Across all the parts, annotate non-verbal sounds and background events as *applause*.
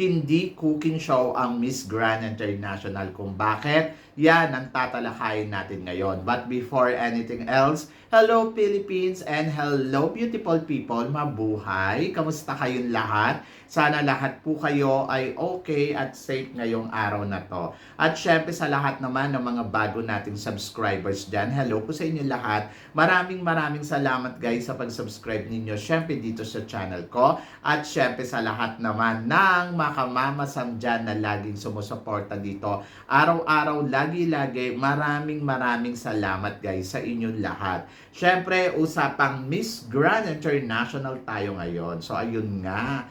hindi cooking show ang Miss Grand International. Kung bakit, yan ang tatalakayin natin ngayon. But before anything else, hello Philippines and hello beautiful people, mabuhay! Kamusta kayong lahat? Sana lahat po kayo ay okay at safe ngayong araw na to. At syempre sa lahat naman ng mga bago nating subscribers dyan, hello po sa inyo lahat. Maraming maraming salamat guys sa pag-subscribe ninyo syempre dito sa channel ko. At syempre sa lahat naman ng makamamasam dyan na laging sumusuporta dito. Araw-araw, lagi-lagi, maraming maraming salamat guys sa inyong lahat. Syempre, usapang Miss Grand International tayo ngayon. So ayun nga,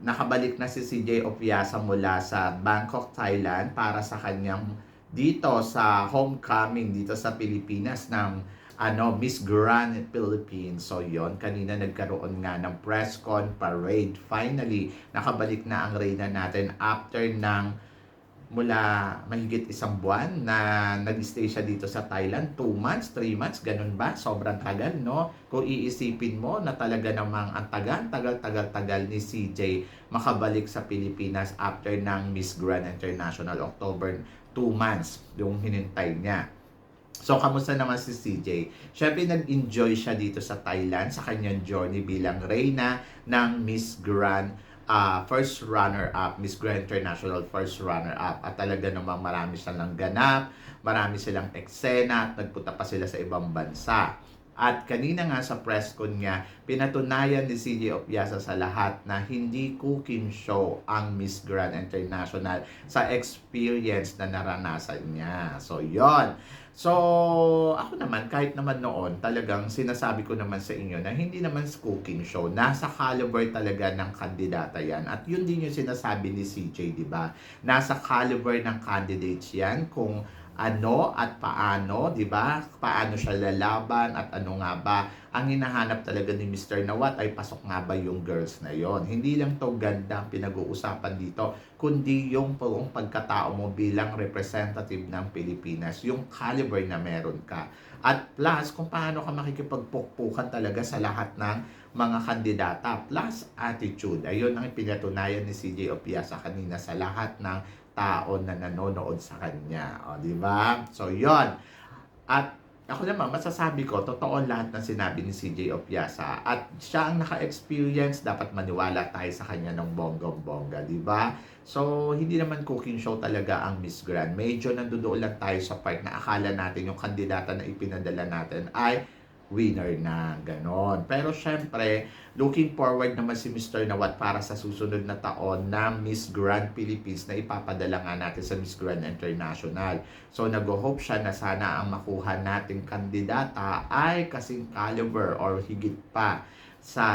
nakabalik na si CJ Opiasa mula sa Bangkok, Thailand para sa kanyang dito sa homecoming dito sa Pilipinas ng ano Miss Grand Philippines. So yon kanina nagkaroon nga ng press con parade. Finally, nakabalik na ang reyna natin after ng mula mahigit isang buwan na nag-stay siya dito sa Thailand, 2 months, 3 months, ganun ba? Sobrang tagal, no? Kung iisipin mo na talaga namang ang tagal, tagal, tagal, tagal ni CJ makabalik sa Pilipinas after ng Miss Grand International October, 2 months yung hinintay niya. So, kamusta naman si CJ? Siyempre, nag-enjoy siya dito sa Thailand sa kanyang journey bilang reyna ng Miss Grand uh, first runner-up, Miss Grand International first runner-up. At talaga namang marami silang ganap, marami silang eksena, at nagpunta pa sila sa ibang bansa. At kanina nga sa press con niya, pinatunayan ni CJ Opiasa sa lahat na hindi cooking show ang Miss Grand International sa experience na naranasan niya. So, yon So, ako naman, kahit naman noon, talagang sinasabi ko naman sa inyo na hindi naman cooking show. Nasa caliber talaga ng kandidata yan. At yun din yung sinasabi ni CJ, di ba? Nasa caliber ng candidates yan kung ano at paano, 'di ba? Paano siya lalaban at ano nga ba ang hinahanap talaga ni Mr. Nawat ay pasok nga ba yung girls na yon. Hindi lang to ganda ang pinag-uusapan dito, kundi yung buong pagkatao mo bilang representative ng Pilipinas, yung caliber na meron ka. At plus, kung paano ka makikipagpukpukan talaga sa lahat ng mga kandidata. Plus, attitude. Ayun ang pinatunayan ni CJ Opiasa kanina sa lahat ng tao na nanonood sa kanya. O, di ba? So, yon At ako naman, masasabi ko, totoo lahat ng sinabi ni CJ Opiasa. At siya ang naka-experience, dapat maniwala tayo sa kanya ng bonggong-bongga, di ba? So, hindi naman cooking show talaga ang Miss Grand. Medyo nandoon lang tayo sa part na akala natin yung kandidata na ipinadala natin ay winner na ganon. Pero syempre, looking forward naman si Mr. Nawat para sa susunod na taon na Miss Grand Philippines na ipapadala nga natin sa Miss Grand International. So nag-hope siya na sana ang makuha nating kandidata ay kasing caliber or higit pa sa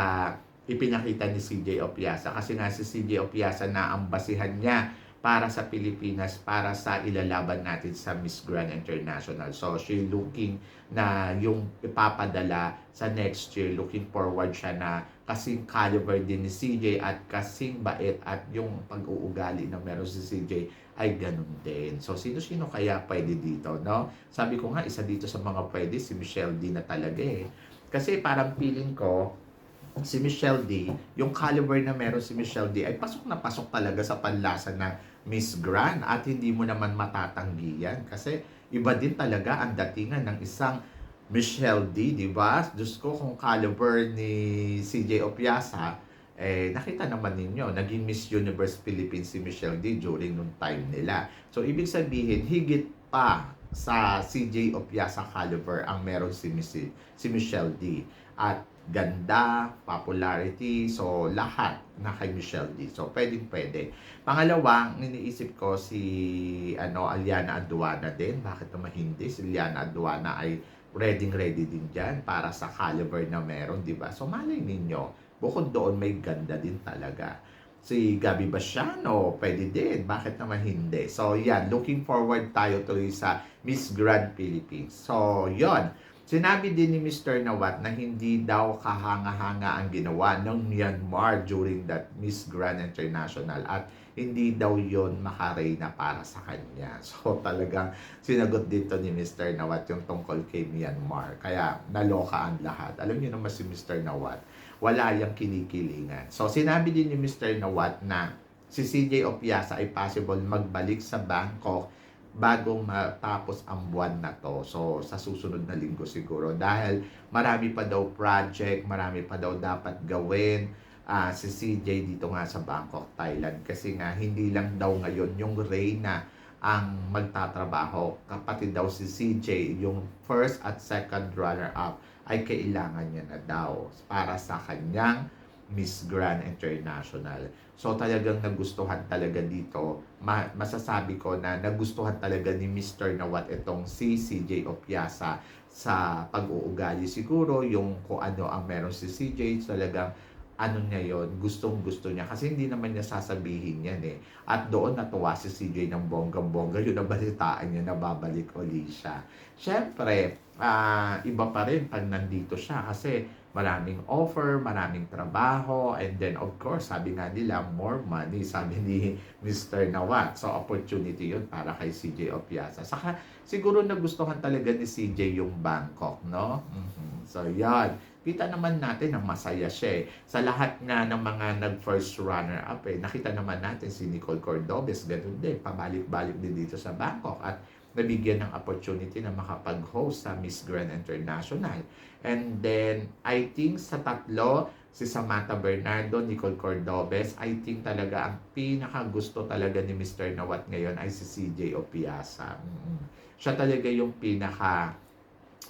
ipinakita ni CJ Opiasa. Kasi nga si CJ Opiasa na ang basihan niya para sa Pilipinas, para sa ilalaban natin sa Miss Grand International. So, she looking na yung ipapadala sa next year, looking forward siya na kasing caliber din ni CJ at kasing bait at yung pag-uugali na meron si CJ ay ganun din. So, sino-sino kaya pwede dito, no? Sabi ko nga, isa dito sa mga pwede, si Michelle D na talaga eh. Kasi parang feeling ko, si Michelle D, yung caliber na meron si Michelle D ay pasok na pasok talaga sa panlasa ng Miss Grand at hindi mo naman matatanggi yan kasi iba din talaga ang datingan ng isang Michelle D, di ba? Diyos ko kung caliber ni CJ Opiasa, eh, nakita naman ninyo, naging Miss Universe Philippines si Michelle D during nung time nila. So, ibig sabihin, higit pa sa CJ Opiasa caliber ang meron si, Miss, si Michelle D. At ganda, popularity, so lahat na kay Michelle D. So, pwedeng pwede. Pangalawa, iniisip ko si ano, Aliana Aduana din. Bakit naman hindi? Si Aliana Aduana ay ready ready din dyan para sa caliber na meron, di ba? So, malay ninyo, bukod doon may ganda din talaga. Si Gabi Basiano, pwede din. Bakit naman hindi? So, yan. Looking forward tayo tuloy sa Miss Grand Philippines. So, yon Sinabi din ni Mr. Nawat na hindi daw kahanga-hanga ang ginawa ng Myanmar during that Miss Grand International at hindi daw yon makareyna para sa kanya. *laughs* So talagang sinagot dito ni Mr. Nawat yung tungkol kay Myanmar. Kaya naloka ang lahat. Alam niyo naman si Mr. Nawat, wala yung kinikilingan. So sinabi din ni Mr. Nawat na si CJ Opiasa ay possible magbalik sa Bangkok bago matapos ang buwan na to. So, sa susunod na linggo siguro. Dahil marami pa daw project, marami pa daw dapat gawin ah, si CJ dito nga sa Bangkok, Thailand. Kasi nga, hindi lang daw ngayon yung Reyna ang magtatrabaho. Kapatid daw si CJ, yung first at second runner-up ay kailangan niya na daw para sa kanyang Miss Grand International. So talagang nagustuhan talaga dito. Ma- masasabi ko na nagustuhan talaga ni Mr. Nawat itong si CJ Opiasa sa pag-uugali siguro yung kung ano ang meron si CJ talagang ano niya yon gustong gusto niya kasi hindi naman niya sasabihin yan eh at doon natuwa si CJ ng bonggang bongga yun nabalitaan niya na babalik uli siya syempre ah, iba pa rin pag nandito siya kasi maraming offer, maraming trabaho, and then of course, sabi nga nila, more money, sabi ni *laughs* Mr. Nawat. So, opportunity yun para kay CJ Opiasa. Saka, siguro nagustuhan talaga ni CJ yung Bangkok, no? Mhm. So, yan. Kita naman natin na masaya siya eh. Sa lahat nga ng mga nag-first runner-up eh, nakita naman natin si Nicole Cordobes, ganun din, pabalik-balik din dito sa Bangkok. At nabigyan ng opportunity na makapag-host sa Miss Grand International. And then, I think sa tatlo, si Samantha Bernardo, Nicole Cordobes, I think talaga ang pinaka gusto talaga ni Mr. Nawat ngayon ay si CJ Opiasa. Mm. Siya talaga yung pinaka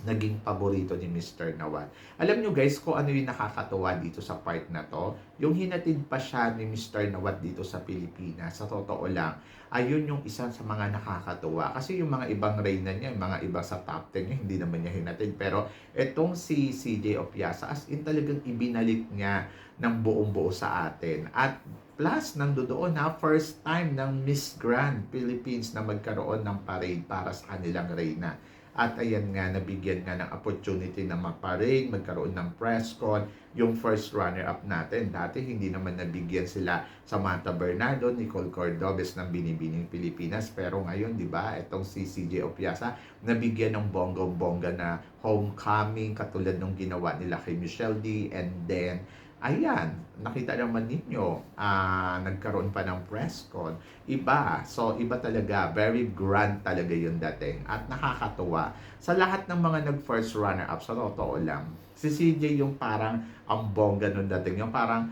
naging paborito ni Mr. Nawat. Alam nyo guys kung ano yung nakakatuwa dito sa part na to? Yung hinatid pa siya ni Mr. Nawat dito sa Pilipinas, sa totoo lang, ayun yung isa sa mga nakakatuwa. Kasi yung mga ibang reyna niya, yung mga iba sa top 10 niya, hindi naman niya hinatid. Pero itong si CJ Opiasa, as in talagang ibinalik niya ng buong buo sa atin. At plus, nandoon na first time ng Miss Grand Philippines na magkaroon ng parade para sa kanilang reyna. At ayan nga, nabigyan nga ng opportunity na maparade, magkaroon ng press con, yung first runner-up natin. Dati hindi naman nabigyan sila Samantha Bernardo, Nicole Cordobes ng Binibining Pilipinas. Pero ngayon, di ba, itong si CJ Opiasa, nabigyan ng bonggong-bongga na homecoming, katulad nung ginawa nila kay Michelle D. And then, ayan, nakita naman ninyo, ah, nagkaroon pa ng press con. Iba, so iba talaga, very grand talaga yung dating. At nakakatuwa, sa lahat ng mga nag-first runner-up, sa totoo lang, si CJ yung parang ang bongga nung dating, yung parang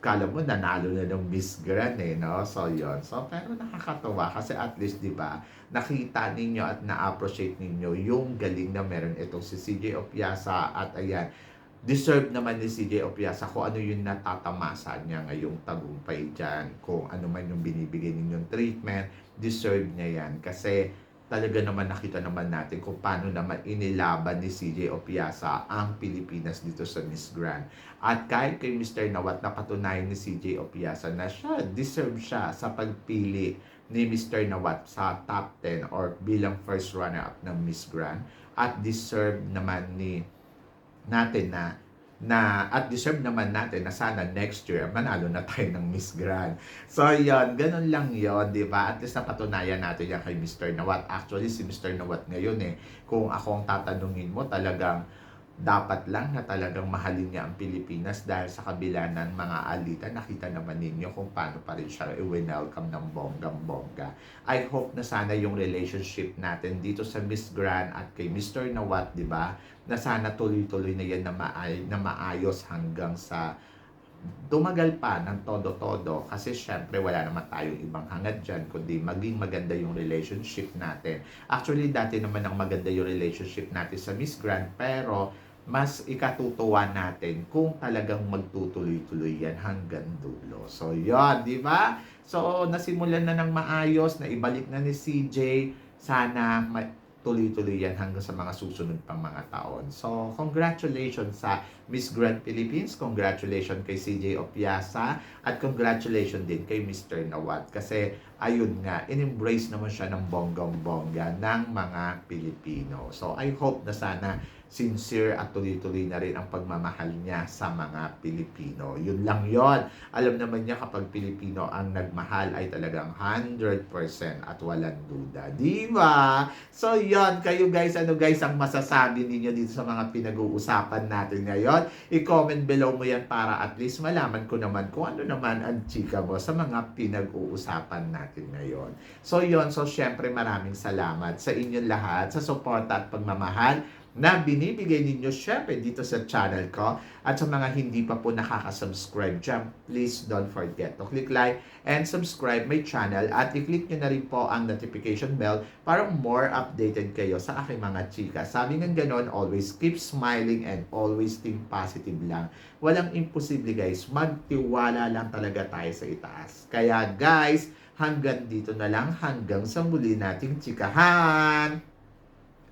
kala mo nanalo na ng Miss Grand eh, no? So, yon So, pero nakakatuwa kasi at least, di ba, nakita ninyo at na-appreciate ninyo yung galing na meron itong si CJ Opiasa at ayan, deserve naman ni CJ Opiasa kung ano yung natatamasa niya ngayong tagumpay dyan. Kung ano man yung binibigay ninyong treatment, deserve niya yan. Kasi talaga naman nakita naman natin kung paano naman inilaban ni CJ Opiasa ang Pilipinas dito sa Miss Grand. At kahit kay Mr. Nawat napatunayan ni CJ Opiasa na siya, deserve siya sa pagpili ni Mr. Nawat sa top 10 or bilang first runner-up ng Miss Grand. At deserve naman ni natin na na at deserve naman natin na sana next year manalo na tayo ng Miss Grand. So yon, ganun lang yon, 'di ba? At least napatunayan natin yan kay Mr. Nawat. Actually si Mr. Nawat ngayon eh, kung ako ang tatanungin mo, talagang dapat lang na talagang mahalin niya ang Pilipinas dahil sa kabila ng mga alita, nakita naman ninyo kung paano pa rin siya i-welcome ng bonggang-bongga. I hope na sana yung relationship natin dito sa Miss Grand at kay Mr. Nawat, di ba, na sana tuloy-tuloy na yan na, maay- na maayos hanggang sa tumagal pa ng todo-todo kasi syempre wala naman tayong ibang hangad dyan kundi maging maganda yung relationship natin. Actually, dati naman ang maganda yung relationship natin sa Miss Grand pero mas ikatutuwa natin kung talagang magtutuloy-tuloy yan hanggang dulo. So, yun, di ba? So, nasimulan na ng maayos, na ibalik na ni CJ. Sana tuloy-tuloy yan hanggang sa mga susunod pang mga taon. So, congratulations sa Miss Grand Philippines, congratulations kay CJ Opiasa, at congratulations din kay Mr. Nawat. Kasi, ayun nga, in-embrace naman siya ng bonggang-bongga ng mga Pilipino. So, I hope na sana sincere at tuloy-tuloy na rin ang pagmamahal niya sa mga Pilipino. Yun lang yon. Alam naman niya kapag Pilipino ang nagmahal ay talagang 100% at walang duda. Di ba? So yon kayo guys, ano guys ang masasabi ninyo dito sa mga pinag-uusapan natin ngayon? I-comment below mo yan para at least malaman ko naman kung ano naman ang chika mo sa mga pinag-uusapan natin ngayon. So yon so syempre maraming salamat sa inyong lahat sa suporta at pagmamahal na binibigay ninyo syempre dito sa channel ko at sa mga hindi pa po nakaka-subscribe dyan, please don't forget to click like and subscribe my channel at i-click nyo na rin po ang notification bell para more updated kayo sa aking mga chika. Sabi ng ganon, always keep smiling and always think positive lang. Walang imposible guys, magtiwala lang talaga tayo sa itaas. Kaya guys, hanggang dito na lang, hanggang sa muli nating chikahan!